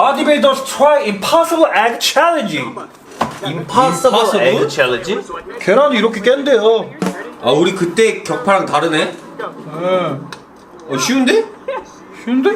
Bodybuilders try impossible egg challenge. 임파서블 Impossible? 에그 챌린지? 계란을 이렇게 깬대요. 아 우리 그때 격파랑 다르네? 응. 어 쉬운데? 쉬운데?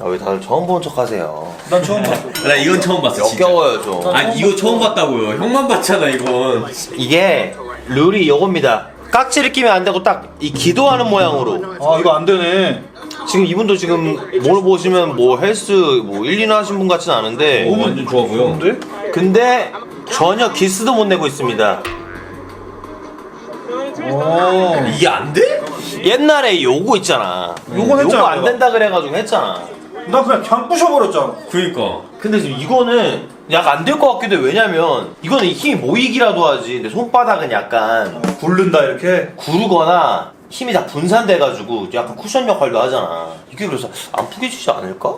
아 왜 다들 처음 본 척 하세요? 난 처음 봤어. 나 이건 처음 봤어 진짜 역겨워요 좀 아 이거 처음 봤다고요 형만 봤잖아 이건 이게 룰이 요겁니다 깍지를 끼면 안 되고 딱 이 기도하는 모양으로 아 이거 안 되네. 지금 이분도 지금 뭘 보시면 뭐 헬스 뭐 1, 2나 하신 분 같진 않은데 오 완전 좋아 보여? 근데 전혀 기스도 못 내고 있습니다 어. 이게 안 돼? 옛날에 요거 있잖아 요건 했잖아, 요거 안 내가. 된다 그래가지고 했잖아 나 그냥 그냥 부셔버렸잖아. 그니까 근데 지금 이거는 약간 안될 것 같기도 해 왜냐면 이거는 힘이 모이기라도 하지 근데 손바닥은 약간 굴른다 이렇게. 구르거나 힘이 다 분산돼가지고 약간 쿠션 역할도 하잖아 이게 그래서 안 푸겨지지 않을까?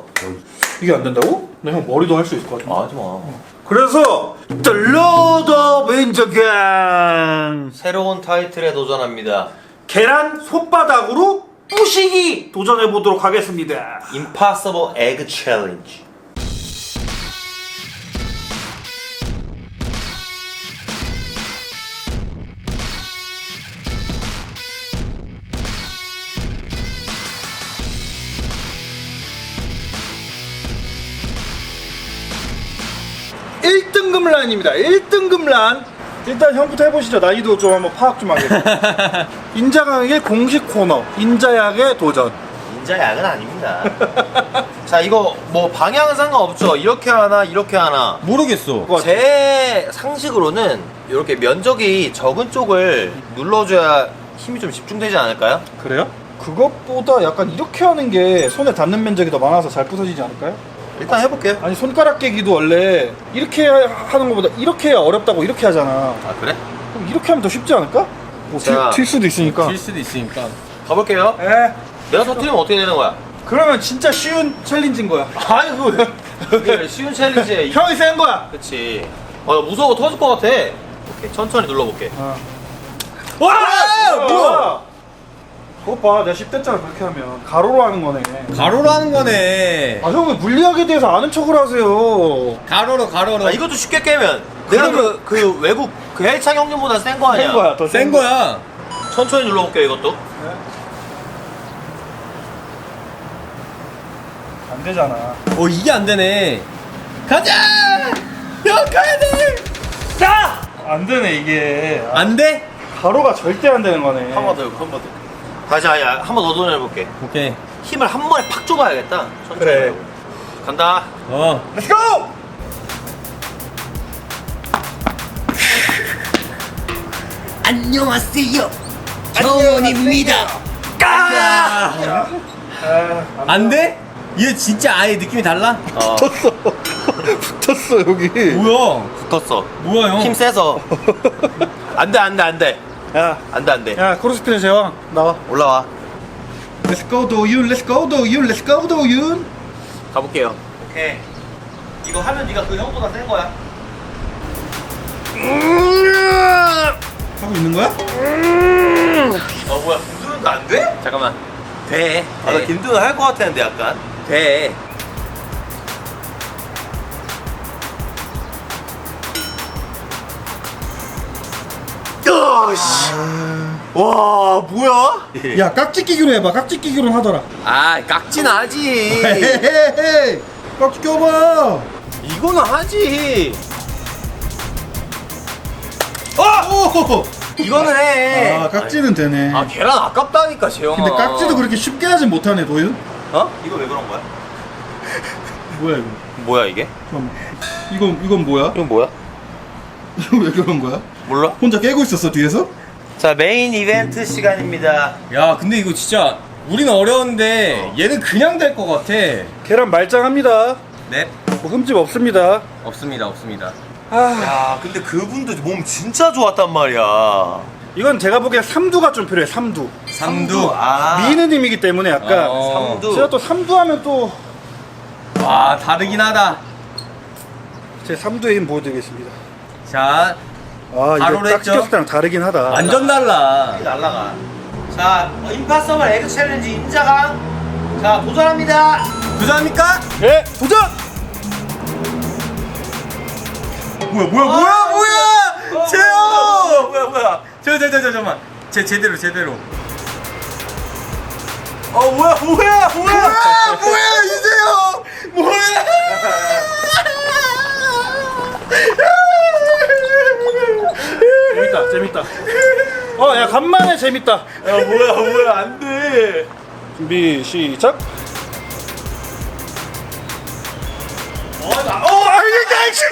이게 안 된다고? 나 형 머리도 할 수 있을 것 같아. 아, 하지 마 그래서 The Lord of Angel Gang 새로운 타이틀에 도전합니다 계란 손바닥으로 부시기 도전해 보도록 하겠습니다. Impossible Egg Challenge 일등급 란입니다. 1등급 란. 일단 형부터 해보시죠. 난이도 좀 한번 파악 좀 하겠습니다. 인자강의 공식 코너 인자약의 도전. 인자약은 아닙니다 자 이거 뭐 방향은 상관없죠 이렇게 하나 이렇게 하나 모르겠어 제 상식으로는 이렇게 면적이 적은 쪽을 눌러줘야 힘이 좀 집중되지 않을까요? 그래요? 그것보다 약간 이렇게 하는 게 손에 닿는 면적이 더 많아서 잘 부서지지 않을까요? 일단 해볼게요 아니 손가락 깨기도 원래 이렇게 하는 것보다 이렇게 해야 어렵다고 이렇게 하잖아. 아 그래? 그럼 이렇게 하면 더 쉽지 않을까? 뭐 자. 튈, 튈 수도 있으니까. 질 수도 있으니까 가볼게요 에 내가 터뜨리면 어떻게 되는 거야? 그러면 진짜 쉬운 챌린지인 거야. 아니 그거 그게 쉬운 챌린지야 이- 형이 센 거야. 그치 아, 나 무서워 터질 것 같아 오케이 천천히 눌러볼게 와! 뭐야? 그거 봐, 내가 10대짜리 그렇게 하면 가로로 하는 거네. 가로로 하는 거네 아, 형왜 물리학에 대해서 아는 척을 하세요? 가로로 가로로 아 이것도 쉽게 깨면 내가 그, 그 외국 그 헬창 형님보다 센 거 아니야 센 거야, 더센 거야 천천히 눌러볼게요 이것도 안 되잖아. 어 이게 안 되네 가자 형 가야 돼안 안 되네, 이게. 아, 돼? 가로가 절대 안 되는 거네. 한번 더, 한번 더. 다시 아니, 한번 더 도전해볼게. 오케이 힘을 한 번에 팍 줘봐야겠다. 천천히 그래. 간다. 어 Let's go! 안녕하세요 정원입니다 까! 아, 안 돼? 이거 진짜 아예 느낌이 달라? 어, 붙었어. 붙었어, 여기. 뭐야 붙었어. 뭐야 형 힘 세서. 안 돼, 안 돼, 안 돼. 야, 안 돼, 안 돼. 야, 크로스핏의 제왕. 나와. 올라와. Let's go, 도윤. Let's go, 도윤. Let's go, 도윤. 가볼게요. 오케이. 이거 하면 네가 그 형보다 센 거야. 하고 있는 거야? 어, 뭐야. 김두현도 안 돼? 잠깐만. 돼. 아, 나 돼. 김두현 할것 같았는데, 약간. 돼. 야, 씨. 와, 뭐야? 야, 깍지 끼기로 해봐. 깍지 끼기로 하더라. 아, 깍진 하지. 헤헤헤. 깍지 껴봐. 이거는 하지. 오! 이거는 해. 아, 깍지는 되네. 아, 계란 아깝다니까, 재영아. 근데 깍지도 그렇게 쉽게 하진 못하네, 도윤. 어? 이거 왜 그런 거야? 뭐야, 이거? 뭐야, 이게? 잠깐만. 이건, 이건 뭐야? 이건 뭐야? 이거 왜 그런 거야? 몰라. 혼자 깨고 있었어, 뒤에서? 자, 메인 이벤트 시간입니다. 야 근데 이거 진짜 우리는 어려운데 얘는 그냥 될 것 같아 계란 말짱합니다. 네뭐 흠집 없습니다. 없습니다 없습니다 아, 야, 근데 그분도 몸 진짜 좋았단 말이야. 이건 제가 보기엔 삼두가 좀 필요해, 삼두. 삼두 아. 미느님이기 때문에 약간. 어. 삼두. 제가 또 삼두 하면 또와 다르긴 하다 제 삼두의 힘 보여드리겠습니다. 자 아, 이게 깍지 했죠? 꼈을 때랑 다르긴 하다. 완전 달라 날라가. 자, 어, 임파서블 에그 챌린지 임자강. 자, 도전합니다. 도전합니까? 예, 도전! 뭐야 뭐야 뭐야 아, 뭐야 어, 제요 뭐야, 뭐야. 저 저 저저 잠만 제 제대로 제대로 어, 뭐야, 뭐야, 뭐야. 뭐야 뭐야 이세요 뭐야 재밌다, 재밌다. 어, 야, 간만에 재밌다. 야, 뭐야, 뭐야, 안 돼. 준비, 시작. 어, 나, 어, 아이, 야, 씨!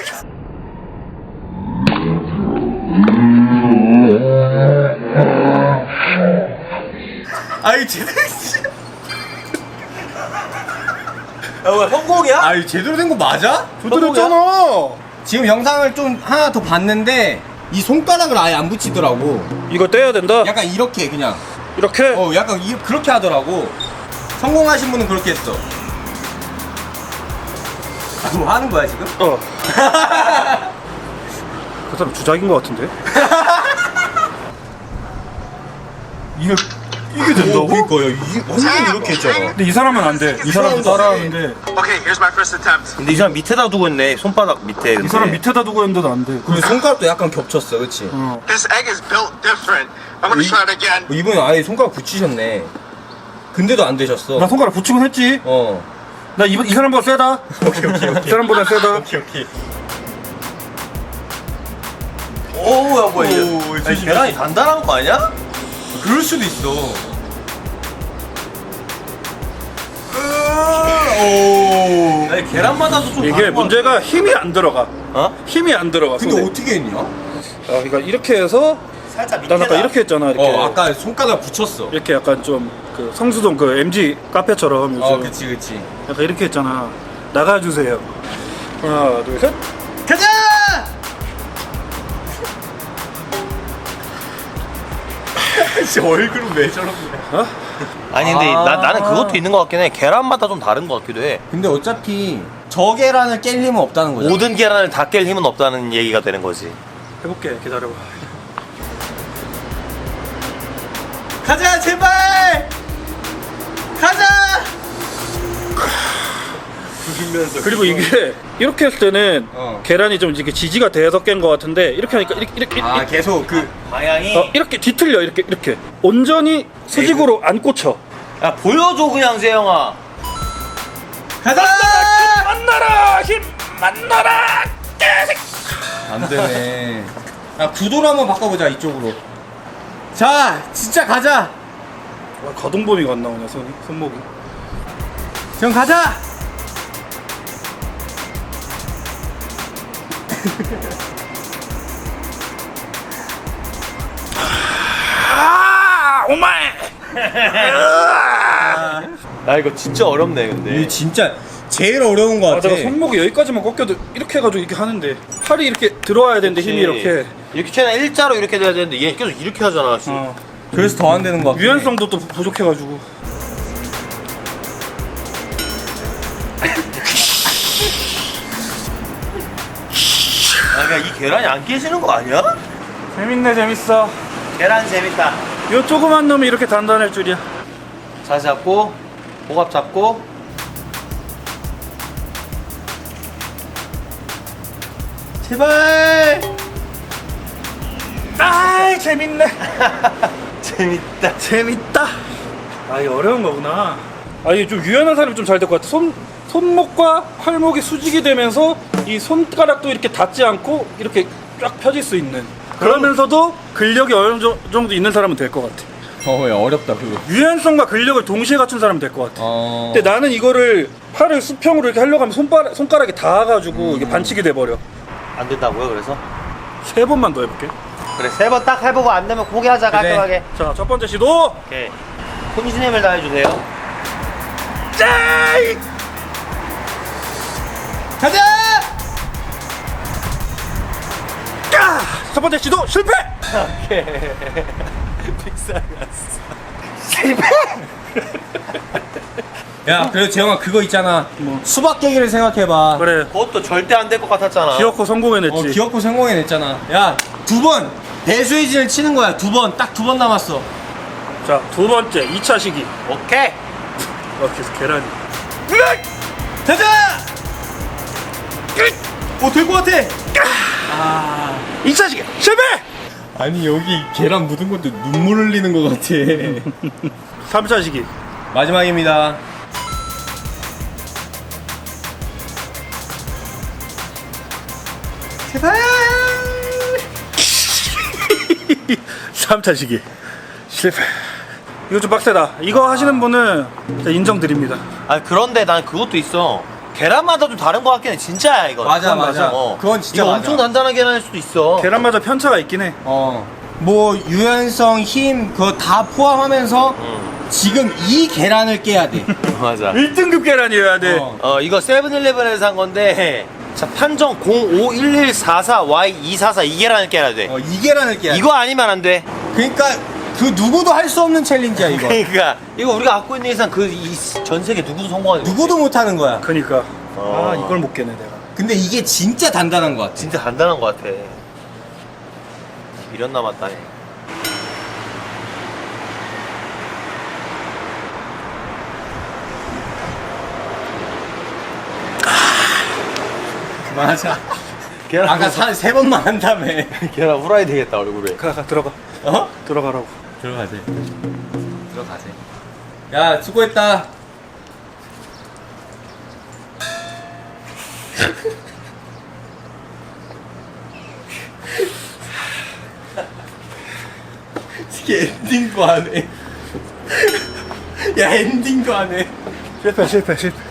아이 제대로 야, 뭐야, 성공이야? 아이 제대로 된 거 맞아? 조드렸잖아. 지금 영상을 좀 하나 더 봤는데 이 손가락을 아예 안 붙이더라고 이거 떼야 된다. 약간 이렇게 그냥 이렇게. 어 약간 이, 그렇게 하더라고 성공하신 분은 그렇게 했어 아, 뭐 하는 거야 지금? 어. 그 사람 주작인 것 같은데? 이게 이게 된다고? 그니까요 이게 완전 이렇게 했잖아 근데 이 사람은 안 돼. 이 사람도 따라하는데 Okay, here's my first attempt. 근데 이 사람 밑에다 두고 있네. 손바닥 밑에. 이 사람 밑에다 두고 했는데도 안 돼. 그리고 손가락도 약간 겹쳤어 그치? 어. This egg is built different. I'm gonna try it again. 이분은 아예 손가락 붙이셨네 근데도 안 되셨어 나 손가락 붙이곤 했지. 어 나 이, 이 사람보다 세다. 오케이 오케이 이 사람보다 세다. 오케이 오케이 오, 뭐야, 뭐야. 이게. 아니, 계란이 단단한 거 아니야? 그럴 수도 있어 오 아니, 계란마다도 좀. 이게 문제가 힘이 안 들어가. 어? 힘이 안 들어가. 근데 손에. 어떻게 했냐? 아, 그러니까 이렇게 해서 살짝 밑에다. 난 아까 이렇게 했잖아. 이렇게. 어 아까 손가락 붙였어 이렇게 약간 좀 그 성수동 그 MG 카페처럼 요즘 어 그치 그치 약간 이렇게 했잖아. 나가주세요. 하나, 둘, 셋. 씨 얼굴은 왜 저러냐 어? 아니, 근데 아. 나, 나는 그것도 있는 것 같긴 해. 계란마다 좀 다른 것 같기도 해. 근데 어차피 저 계란을 깰 힘은 없다는 거잖아 모든 계란을 다 깰 힘은 없다는 얘기가 되는 거지. 해볼게. 기다려봐. 가자 제발! 가자! 그리고 이게 이렇게 했을 때는 어. 계란이 좀 이렇게 지지가 돼서 깬 것 같은데 이렇게 하니까 이렇게 이렇게 아 이렇게, 계속 그 방향이. 어, 이렇게 뒤틀려 이렇게 이렇게 온전히 수직으로 안 꽂혀. 야, 보여줘, 그냥, 재영아. 가자! 만나라 힘 만나라 개색. 안 되네 야 구도를 한번 바꿔보자 이쪽으로 자 진짜 가자 와, 가동범위가 안 나오냐 손 손목이. 형 가자! 아 오마이. 야, 이거 진짜 어렵네, 근데. 이게 진짜 제일 어려운 거 아, 같아 내가 손목이 여기까지만 꺾여도 이렇게 해가지고 이렇게 하는데 팔이 이렇게 들어와야 되는데 힘이 이렇게. 이렇게 최대한 일자로 이렇게 돼야 되는데 얘 계속 이렇게 하잖아. 씨. 어. 그래서 더 안 되는 거 같아 유연성도 또 부족해가지고. 아, 그냥 이 계란이 안 깨지는 거 아니야? 재밌네 재밌어. 계란 재밌다. 요 조그만 놈이 이렇게 단단할 줄이야. 자세 잡고, 호갑 잡고. 제발! 아 재밌네. 재밌다. 재밌다. 아 이게 어려운 거구나. 아 이게 좀 유연한 사람이 좀 잘 될 것 같아. 손 손목과 팔목이 수직이 되면서 이 손가락도 이렇게 닿지 않고 이렇게 쫙 펴질 수 있는. 그러면서도 근력이 어느 정- 정도 있는 사람은 될 것 같아. 어 야 어렵다 그거 유연성과 근력을 동시에 갖춘 사람은 될것 같아. 어... 근데 나는 이거를 팔을 수평으로 이렇게 하려고 하면 손가락, 손가락이 닿아가지고 이게 반칙이 돼버려. 안 된다고요, 그래서? 세 번만 더 해볼게. 그래, 세 번 딱 해보고 안 되면 포기하자, 그래. 깔끔하게. 자, 첫 번째 시도. 오케이. 혼신임을 다해주세요. 짜이! 가자! 번째 시도 실패! 오케이. 픽사가 야 그래도 재영아 그거 있잖아 뭐? 수박 깨기를 생각해봐 그래. 그것도 절대 안 될 것 같았잖아. 기어코 성공해냈지. 어 기어코 성공해냈잖아 야 두 번 배수의진을 치는 거야 두 번 딱 두 번 남았어 자, 두 번째, 2차 시기. 오케이. 어 계속 계란이 가자! 오, 될 것 같아! 아. 2차 시계 실패! 아니, 여기 계란 묻은 것도 눈물 흘리는 것 같아. 3차 시기 마지막입니다. 제발! 3차 시기 실패 이거 좀 빡세다 이거 하시는 분은 진짜 인정드립니다 아 그런데 난 그것도 있어. 계란마다 좀 다른 것 같긴 해. 진짜야 이거. 맞아, 그건 맞아. 어. 그건 진짜 이거 맞아. 엄청 단단한 계란일 수도 있어. 계란마저 편차가 있긴 해 어. 뭐, 유연성, 힘, 그거 다 포함하면서 응. 지금 이 계란을 깨야 돼. 맞아. 1등급 계란이어야 돼 어. 어 이거 세븐일레븐에서 산 건데 자 판정 051144Y244 이 계란을 깨야 돼. 어, 이 계란을 깨야 돼. 이거 아니면 안 돼. 그러니까 그 누구도 할 수 없는 챌린지야, 이거. 그러니까 이거 우리가 갖고 있는 이상 그 전 세계 누구도 성공하지 못해. 누구도 못 하는 거야. 그니까 어. 아 이걸 못 깨네 내가 근데 이게 진짜 단단한 것 같아. 진짜 단단한 것 같아. 미련 남았다네. 그만하자. 계란 아까 사, 세 번만 한 다음에. 계란 후라이 되겠다 얼굴에. 가, 가 들어가 어? 들어가라고 들어가세. 들어가세. 야, 수고했다. 이게 엔딩도 안 해. 야, 엔딩도 안 해. 실패 실패 실패